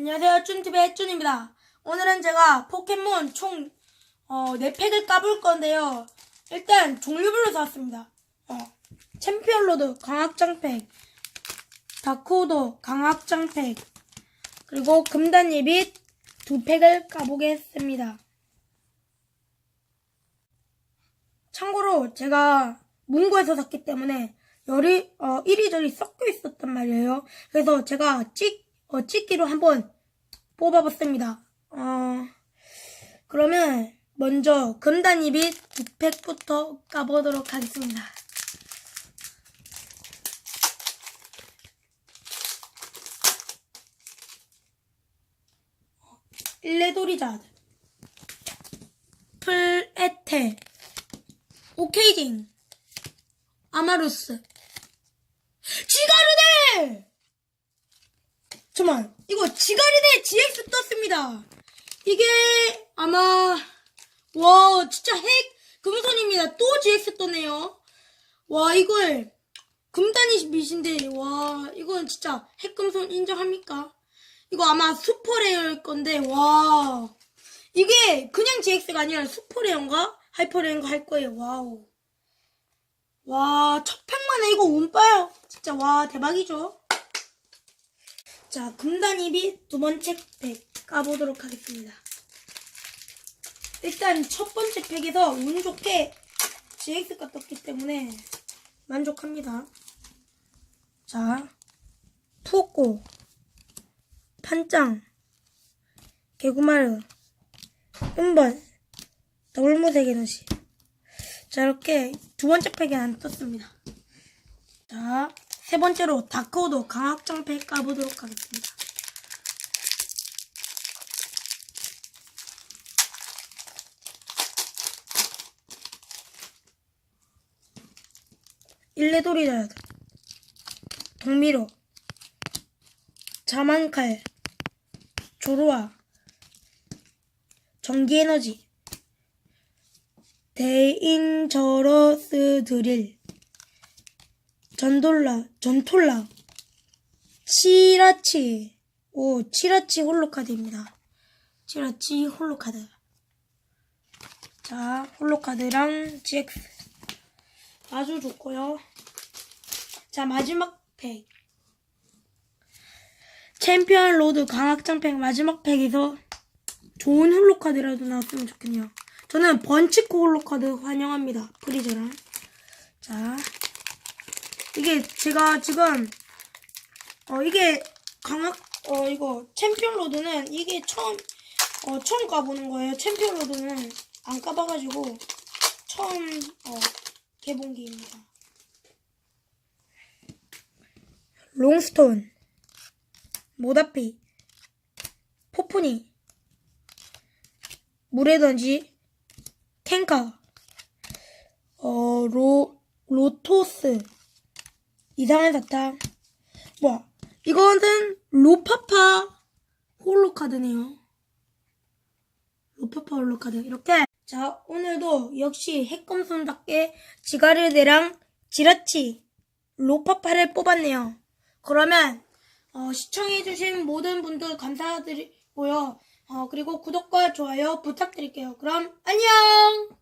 안녕하세요. 쭌TV의 쭌입니다. 오늘은 제가 포켓몬 총, 어, 4팩을 까볼 건데요. 일단 종류별로 샀습니다. 어, 챔피언 로드 강학장팩, 다크호도 강학장팩, 그리고 금단 예빗 두 팩을 까보겠습니다. 참고로 제가 문구에서 샀기 때문에 열이 어, 이리저리 섞여 있었단 말이에요. 그래서 제가 찍 어, 찍기로 한번 뽑아봤습니다. 어, 그러면 먼저 금단 이빗 두 팩부터 까보도록 하겠습니다. 일레도리자드 풀에테 오케이징. 아마루스. 지가르데 잠깐만 이거 지가르데 GX 떴습니다. 이게 아마 와 진짜 핵 금손입니다. 또 GX 떴네요. 와 이걸 금단이 밑인데 와 이건 진짜 핵금손 인정합니까? 이거 아마 슈퍼레어일 건데 와. 이게 그냥 GX가 아니라 슈퍼레어인가? 하이퍼레어인가 할 거예요. 와우. 와, 첫 팩만에 이거 운빠요. 진짜, 와, 대박이죠? 자, 금단 입이 두 번째 팩 까보도록 하겠습니다. 일단 첫 번째 팩에서 운 좋게 GX가 떴기 때문에 만족합니다. 자, 푸꼬, 판짱, 개구마르, 은번, 더블무색 에너지. 자, 이렇게 두 번째 팩에 안 떴습니다. 자, 세 번째로 다크호도 강학장 팩 까보도록 하겠습니다. 일레도리자드, 동미로, 자만칼, 조로아, 전기에너지, 데인저러스 드릴 전돌라 전톨라. 치라치. 오 치라치 홀로카드입니다. 치라치 홀로카드. 자 홀로카드랑 GX. 아주 좋고요. 자 마지막 팩. 챔피언 로드 강학장 팩 마지막 팩에서 좋은 홀로카드라도 나왔으면 좋겠네요. 저는 번치코 홀로카드 환영합니다. 프리저랑. 자. 이게 제가 지금, 어, 이게 강학, 어, 이거 챔피언 로드는 이게 처음, 어, 처음 까보는 거예요. 챔피언 로드는 안 까봐가지고 처음, 어, 개봉기입니다. 롱스톤, 모다피, 포프니, 물에 던지, 탱카, 어, 로, 로토스, 이상한 사탕. 뭐, 이거는 로파파 홀로카드네요. 로파파 홀로카드. 이렇게. 자, 오늘도 역시 핵검손답게 지가르데랑 지라치, 로파파를 뽑았네요. 그러면, 어, 시청해주신 모든 분들 감사드리고요. 어, 그리고 구독과 좋아요 부탁드릴게요. 그럼 안녕!